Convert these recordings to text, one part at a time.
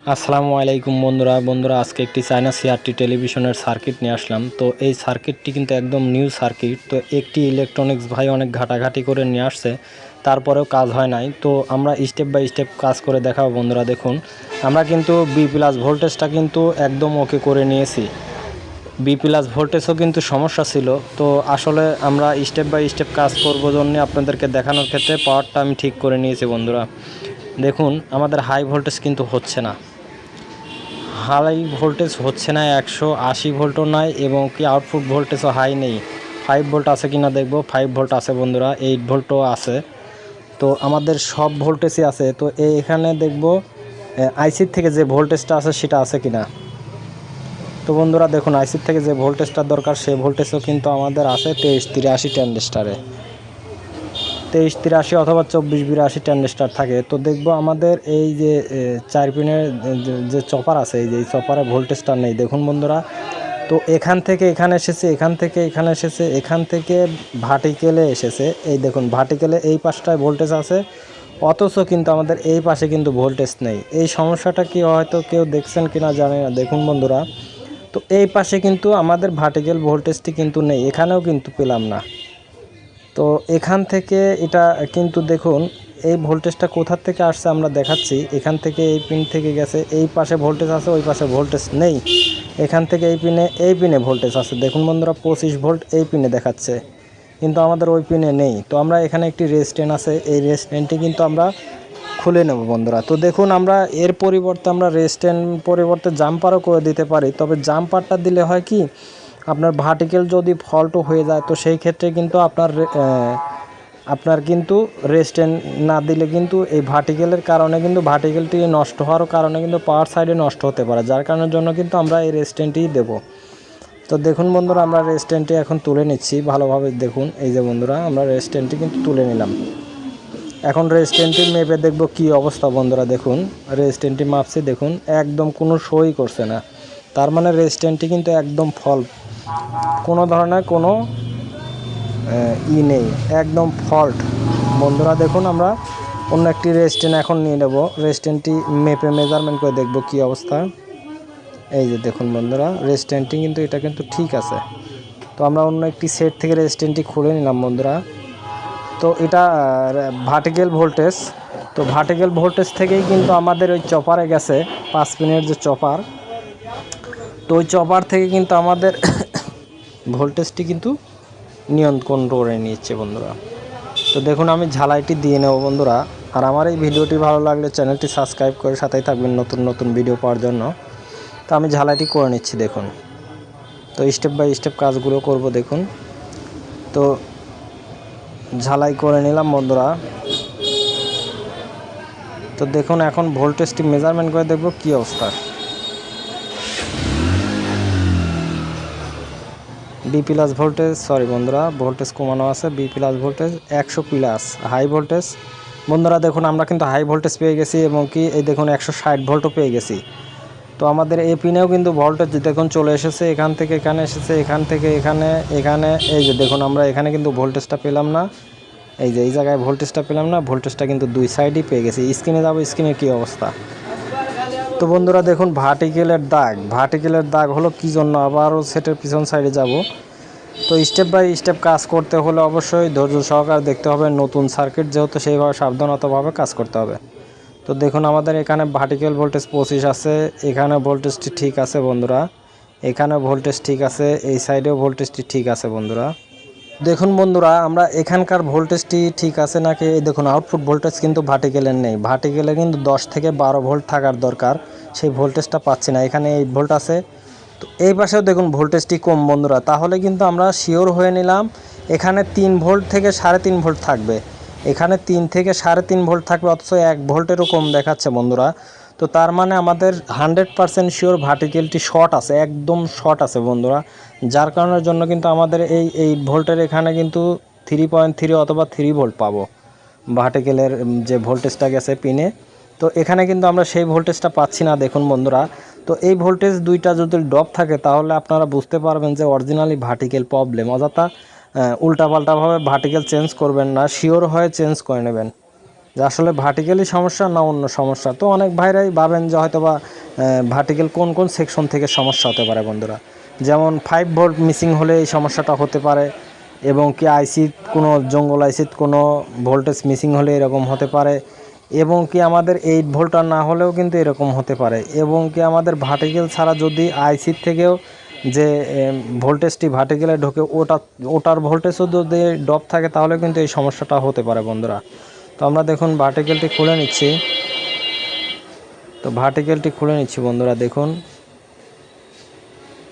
আসসালামু আলাইকুম বন্ধুরা। বন্ধুরা, আজকে একটি চায়না সিআরটি টেলিভিশনের সার্কিট নিয়ে আসলাম। তো এই সার্কিটটি কিন্তু একদম নিউ সার্কিট। তো একটি ইলেকট্রনিক্স ভাই অনেক ঘাটাঘাটি করে নিয়ে আসছে। তারপরেও কাজ হয় নাই। তো আমরা স্টেপ বাই স্টেপ কাজ করে দেখাবো বন্ধুরা, দেখুন। আমরা কিন্তু বি প্লাস ভোল্টেজটা কিন্তু একদম ওকে করে নিয়েছি। বি প্লাস ভোল্টেজও কিন্তু সমস্যা ছিল। তো আসলে আমরা স্টেপ বাই স্টেপ কাজ করব জন্য আপনাদেরকে দেখানোর ক্ষেত্রে পাওয়ারটা আমি ঠিক করে নিয়েছি বন্ধুরা। দেখুন, আমাদের হাই ভোল্টেজ কিন্তু হচ্ছে না। হাই ভোল্টেজ হচ্ছে না একশো আশি ভোল্টও নাই এবং কি আউটপুট ভোল্টেজও হাই নেই। ফাইভ ভোল্ট আছে কি না দেখব। ফাইভ ভোল্ট আছে বন্ধুরা এইট ভোল্টও আছে। তো আমাদের সব ভোল্টেজই আছে। তো এখানে দেখব আইসির থেকে যে ভোল্টেজটা আছে সেটা আছে কি না তো বন্ধুরা দেখুন আইসির থেকে যে ভোল্টেজটা দরকার সেই ভোল্টেজও কিন্তু আমাদের আছে তেইশ, তিরাশি ট্যান্ডেস্টারে তেইশ, তিরাশি অথবা চব্বিশ, বিরাশি ট্যান্ডেস্টার থাকে। তো দেখব আমাদের এই যে চার পিনের যে- চপার আছে, এই যে, এই চপারে ভোল্টেজটা নেই। দেখুন বন্ধুরা, তো এখান থেকে এখানে এসেছে, এখান থেকে এখানে এসেছে, এখান থেকে ভাটিকেলে এসেছে। এই দেখুন ভাটিকেলে এই পাশটায় ভোল্টেজ আছে, অথচ কিন্তু আমাদের এই পাশে কিন্তু ভোল্টেজ নেই। এই সমস্যাটা কি হয়তো কেউ দেখছেন কিনা জানি না। দেখুন বন্ধুরা, তো এই পাশে কিন্তু আমাদের ভার্টিক্যাল ভোল্টেজটি কিন্তু নেই। এখানেও কিন্তু পেলাম না। তো এখান থেকে এটা কিন্তু দেখুন, এই ভোল্টেজটা কোথার থেকে আসছে আমরা দেখাচ্ছি। এখান থেকে এই পিন থেকে গেছে, এই পাশে ভোল্টেজ আছে, ওই পাশে ভোল্টেজ নেই। এখান থেকে এই পিনে এই পিনে ভোল্টেজ আছে। দেখুন বন্ধুরা, পঁচিশ ভোল্ট এই পিনে দেখাচ্ছে। কিন্তু আমাদের ওই পিনে নেই। তো আমরা এখানে একটি রেস্টেন্ট আছে। এই রেস্টেন্টটি কিন্তু আমরা খুলে নেব বন্ধুরা। তো দেখুন, আমরা এর পরিবর্তে আমরা রেস্টেন্ট পরিবর্তে জাম্পারও করে দিতে পারি। তবে জাম্পারটা দিলে হয় কি আপনার ভার্টিক্যাল যদি ফল্টও হয়ে যায়, তো সেই ক্ষেত্রে কিন্তু আপনার আপনার কিন্তু রেস্টেন্ট না দিলে কিন্তু এই ভার্টিক্যালের কারণে কিন্তু ভার্টিক্যালটি নষ্ট হওয়ার কারণে কিন্তু পাওয়ার সাইডে নষ্ট হতে পারে। যার কারণের জন্য কিন্তু আমরা এই রেস্টেন্টই দেবো। তো দেখুন বন্ধুরা, আমরা রেস্টেন্টটি এখন তুলে নিচ্ছি। ভালোভাবে দেখুন, এই যে বন্ধুরা, আমরা রেস্টেন্টটি কিন্তু তুলে নিলাম। এখন রেস্টেন্টটি মেপে দেখব কি অবস্থা বন্ধুরা, দেখুন। রেস্টেন্টটি মাপছি, দেখুন, একদম কোনো সই করছে না। তার মানে রেস্টেন্টটি কিন্তু একদম ফল কোনো ধরনের কোনো ই নেই, একদম ফল্ট বন্ধুরা দেখুন, আমরা অন্য একটি রেস্টেন্ট এখন নিয়ে নেব। রেস্টেন্টটি মেপে মেজারমেন্ট করে দেখব কি অবস্থা। এই যে দেখুন বন্ধুরা রেস্টেন্টটি কিন্তু এটা কিন্তু ঠিক আছে। তো আমরা অন্য একটি সেট থেকে রেস্টেন্টটি খুলে নিলাম বন্ধুরা। তো এটা ভার্টিক্যাল ভোল্টেজ তো ভার্টিক্যাল ভোল্টেজ থেকেই কিন্তু আমাদের ওই চপারে গেছে, পাঁচ পিনের যে চপার তো ওই চপার থেকে কিন্তু আমাদের ভোল্টেজটি কিন্তু নিয়ন্ত্রণ করে নিচ্ছে বন্ধুরা। তো দেখুন, আমি ঝালাইটি দিয়ে নেব বন্ধুরা। আর আমার এই ভিডিওটি ভালো লাগলে চ্যানেলটি সাবস্ক্রাইব করে সাথেই থাকবেন নতুন নতুন ভিডিও পাওয়ার জন্য। তো আমি ঝালাইটি করে নিচ্ছি, দেখুন। তো স্টেপ বাই স্টেপ কাজগুলো করব, দেখুন। তো ঝালাই করে নিলাম বন্ধুরা। তো দেখুন, এখন ভোল্টেজটি মেজারমেন্ট করে দেখব কি অবস্থা। বি প্লাস ভোল্টেজ সরি বন্ধুরা ভোল্টেজ কমানো আছে বি প্লাস ভোল্টেজ একশো প্লাস হাই ভোল্টেজ বন্ধুরা দেখুন, আমরা কিন্তু হাই ভোল্টেজ পেয়ে গেছি এবং কি, এই দেখুন একশো ষাট ভোল্টও পেয়ে গেছি। তো আমাদের এই পিনেও কিন্তু ভোল্টেজ দেখুন চলে এসেছে, এখান থেকে এখানে এসেছে, এখান থেকে এখানে এখানে, এই যে দেখুন আমরা এখানে কিন্তু ভোল্টেজটা পেলাম না। এই যে এই জায়গায় ভোল্টেজটা পেলাম না ভোল্টেজটা কিন্তু দুই সাইডই পেয়ে গেছি। স্ক্রিনে যাব, স্ক্রিনে কী অবস্থা? তো বন্ধুরা দেখুন ভার্টিক্যালের দাগ। ভার্টিক্যালের দাগ হলো কী জন্য? আবারও সেটের পিছন সাইডে যাব। তো স্টেপ বাই স্টেপ কাজ করতে হলে অবশ্যই ধৈর্য সহকারে দেখতে হবে। নতুন সার্কিট যেহেতু সেইভাবে সাবধানতাভাবে কাজ করতে হবে। তো দেখুন আমাদের এখানে ভার্টিক্যাল ভোল্টেজ পঁচিশ আছে। এখানে ভোল্টেজটি ঠিক আছে বন্ধুরা। এখানে ভোল্টেজ ঠিক আছে। এই সাইডেও ভোল্টেজটি ঠিক আছে বন্ধুরা। দেখুন বন্ধুরা, আমরা এখানকার ভোল্টেজটি ঠিক আছে নাকি? দেখুন আউটপুট ভোল্টেজ কিন্তু ভার্টিক্যালের নেই। ভার্টিক্যালে কিন্তু দশ থেকে বারো ভোল্ট থাকার দরকার। সেই ভোল্টেজটা পাচ্ছি না। এখানে এইট ভোল্ট আছে। তো এই পাশেও দেখুন, ভোল্টেজটি কম বন্ধুরা। তাহলে কিন্তু আমরা শিওর হয়ে নিলাম, এখানে তিন ভোল্ট থেকে সাড়ে তিন ভোল্ট থাকবে। এখানে তিন থেকে সাড়ে তিন ভোল্ট থাকবে, অথচ এক ভোল্টেরও কম দেখাচ্ছে বন্ধুরা। তো তার মানে আমাদের হান্ড্রেড পারসেন্ট শিওর ভার্টিক্যালটি শর্ট আছে, একদম শর্ট আছে বন্ধুরা। যার কারণের জন্য কিন্তু আমাদের এই এই ভোল্টের এখানে কিন্তু থ্রি পয়েন্ট থ্রি অথবা থ্রি ভোল্ট পাবো ভার্টিক্যালের যে ভোল্টেজটা গেছে পিনে। তো এখানে কিন্তু আমরা সেই ভোল্টেজটা পাচ্ছি না, দেখুন বন্ধুরা। তো এই ভোল্টেজ দুইটা যদি ড্রপ থাকে, তাহলে আপনারা বুঝতে পারবেন যে অরিজিনালি ভার্টিক্যাল প্রবলেম অযথা উল্টাপাল্টাভাবে ভার্টিক্যাল চেঞ্জ করবেন না শিওর হয়ে চেঞ্জ করে নেবেন। যে আসলে ভার্টিক্যালি সমস্যা না অন্য সমস্যা? তো অনেক ভাইরাই ভাবেন যে হয়তো বা ভার্টিক্যাল কোন কোন সেকশন থেকে সমস্যা হতে পারে বন্ধুরা? যেমন ফাইভ ভোল্ট মিসিং হলে এই সমস্যাটা হতে পারে এবং কি আইসি কোনো জঙ্গল আইসিত কোনো ভোল্টেজ মিসিং হলে এরকম হতে পারে এবং কি আমাদের এইট ভোল্টার না হলেও কিন্তু এরকম হতে পারে এবং কি আমাদের ভার্টিক্যাল ছাড়া যদি আইসির থেকেও যে ভোল্টেজটি ভার্টিক্যালে ঢোকে ওটা, ওটার ভোল্টেজও যদি ড্রপ থাকে তাহলে কিন্তু এই সমস্যাটা হতে পারে বন্ধুরা। তো আমরা দেখুন ভার্টিক্যালটি খুলে নিচ্ছি। তো ভার্টিক্যালটি খুলে নিচ্ছি বন্ধুরা, দেখুন।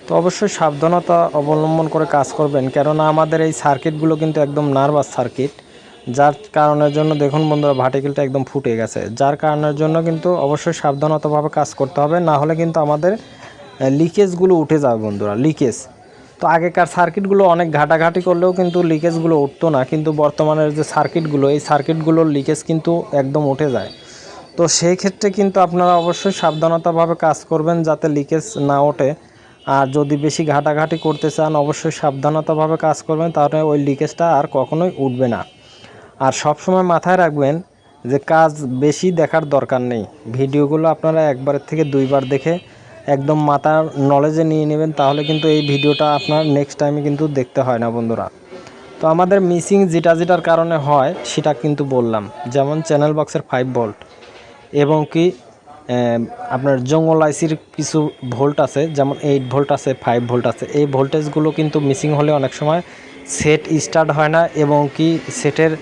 তো অবশ্যই সাবধানতা অবলম্বন করে কাজ করবেন, কেননা আমাদের এই সার্কিটগুলো কিন্তু একদম নার্ভাস সার্কিট যার কারণের জন্য দেখুন বন্ধুরা ভার্টিক্যালটা একদম ফুটে গেছে। যার কারণের জন্য কিন্তু অবশ্যই সাবধানতাভাবে কাজ করতে হবে, না হলে কিন্তু আমাদের লিকেজগুলো উঠে যাবে বন্ধুরা লিকেজ তো আগেকার সার্কিটগুলো অনেক ঘাটাঘাটি করলেও কিন্তু লিকেজগুলো উঠতো না, কিন্তু বর্তমানের যে সার্কিটগুলো, এই সার্কিটগুলোর লিকেজ কিন্তু একদম উঠে যায়। তো সেই ক্ষেত্রে কিন্তু আপনারা অবশ্যই সাবধানতাভাবে কাজ করবেন যাতে লিকেজ না ওঠে। আর যদি বেশি ঘাটাঘাটি করতে চান, অবশ্যই সাবধানতাভাবে কাজ করবেন, তাহলে ওই লিকেজটা আর কখনোই উঠবে না। আর সবসময় মাথায় রাখবেন যে কাজ বেশি দেখার দরকার নেই। ভিডিওগুলো আপনারা একবারের থেকে দুইবার দেখে একদম মাথার নলেজে নিয়ে নেবেন, তাহলে কিন্তু এই ভিডিওটা আপনার নেক্সট টাইমে কিন্তু দেখতে হয় না বন্ধুরা। তো আমাদের মিসিং যেটা যেটার কারণে হয়, সেটা কিন্তু বললাম, যেমন চ্যানেল বক্সের ফাইভ ভোল্ট এবং কি আপনার জঙ্গল আইসির কিছু ভোল্ট আছে, যেমন এইট ভোল্ট আছে ফাইভ ভোল্ট আছে, এই ভোল্টেজগুলো কিন্তু মিসিং হলে অনেক সময় সেট স্টার্ট হয় না, এবং কি সেটের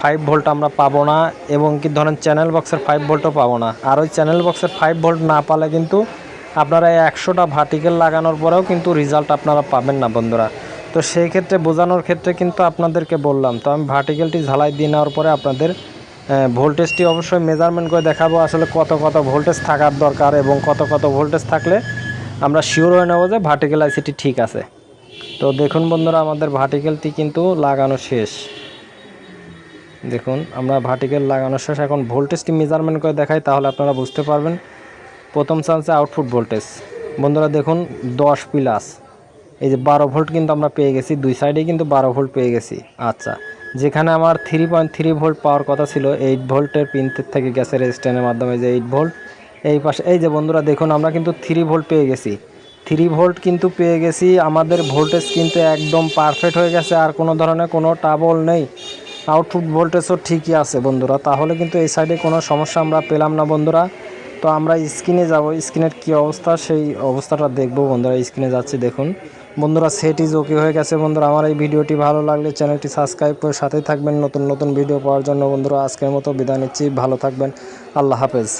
ফাইভ ভোল্ট আমরা পাবো না এবং কি ধরেন চ্যানেল বক্সের ফাইভ ভোল্টও পাবো না। আর ওই চ্যানেল বক্সের ফাইভ ভোল্ট না পালে কিন্তু আপনারা এই একশোটা ভার্টিক্যাল লাগানোর পরেও কিন্তু রেজাল্ট আপনারা পাবেন না বন্ধুরা। তো সেই ক্ষেত্রে বোঝানোর ক্ষেত্রে কিন্তু আপনাদেরকে বললাম, তো আমি ভার্টিক্যালটি ঝালাই দিয়ে নেওয়ার পরে আপনাদের ভোল্টেজটি অবশ্যই মেজারমেন্ট করে দেখাবো আসলে কত কত ভোল্টেজ থাকার দরকার এবং কত কত ভোল্টেজ থাকলে আমরা শিওর হয়ে নেব যে ভার্টিক্যাল আইসিটি ঠিক আছে। তো দেখুন বন্ধুরা, আমাদের ভার্টিক্যালটি কিন্তু লাগানো শেষ। দেখুন, আমরা ভার্টিক্যাল লাগানো শেষ এখন ভোল্টেজটি মেজারমেন্ট করে দেখাই, তাহলে আপনারা বুঝতে পারবেন। প্রথম চান্সে আউটপুট ভোল্টেজ বন্ধুরা, দেখুন, দশ প্লাস এই যে বারো ভোল্ট কিন্তু আমরা পেয়ে গেছি, দুই সাইডে কিন্তু বারো ভোল্ট পেয়ে গেছি। আচ্ছা যেখানে আমার থ্রি পয়েন্ট থ্রি ভোল্ট পাওয়ার কথা ছিল এইট ভোল্টের পিন থেকে গেছে রেজিস্ট্যান্টের মাধ্যমে যে এইট ভোল্ট এই পাশে, এই যে বন্ধুরা, দেখুন, আমরা কিন্তু থ্রি ভোল্ট পেয়ে গেছি। থ্রি ভোল্ট কিন্তু পেয়ে গেছি, আমাদের ভোল্টেজ কিন্তু একদম পারফেক্ট হয়ে গেছে, আর কোনো ধরনের কোনো টাবল নেই। আউটপুট ভোল্টেজও ঠিকই আছে বন্ধুরা। তাহলে কিন্তু এই সাইডে কোনো সমস্যা আমরা পেলাম না বন্ধুরা। তো আমরা স্ক্রিনে যাব স্ক্রিনের কি অবস্থা সেই অবস্থাটা দেখব বন্ধুরা স্ক্রিনে যাচ্ছি দেখুন। বন্ধুরা সেট ইজ ওকে হয়ে গেছে বন্ধুরা, আমার এই ভিডিওটি ভালো লাগলে চ্যানেলটি সাবস্ক্রাইব করে সাথেই থাকবেন। নতুন নতুন ভিডিও পাওয়ার জন্য বন্ধুরা, আজকের মতো বিদায় নিচ্ছি, ভালো থাকবেন, আল্লাহ হাফেজ।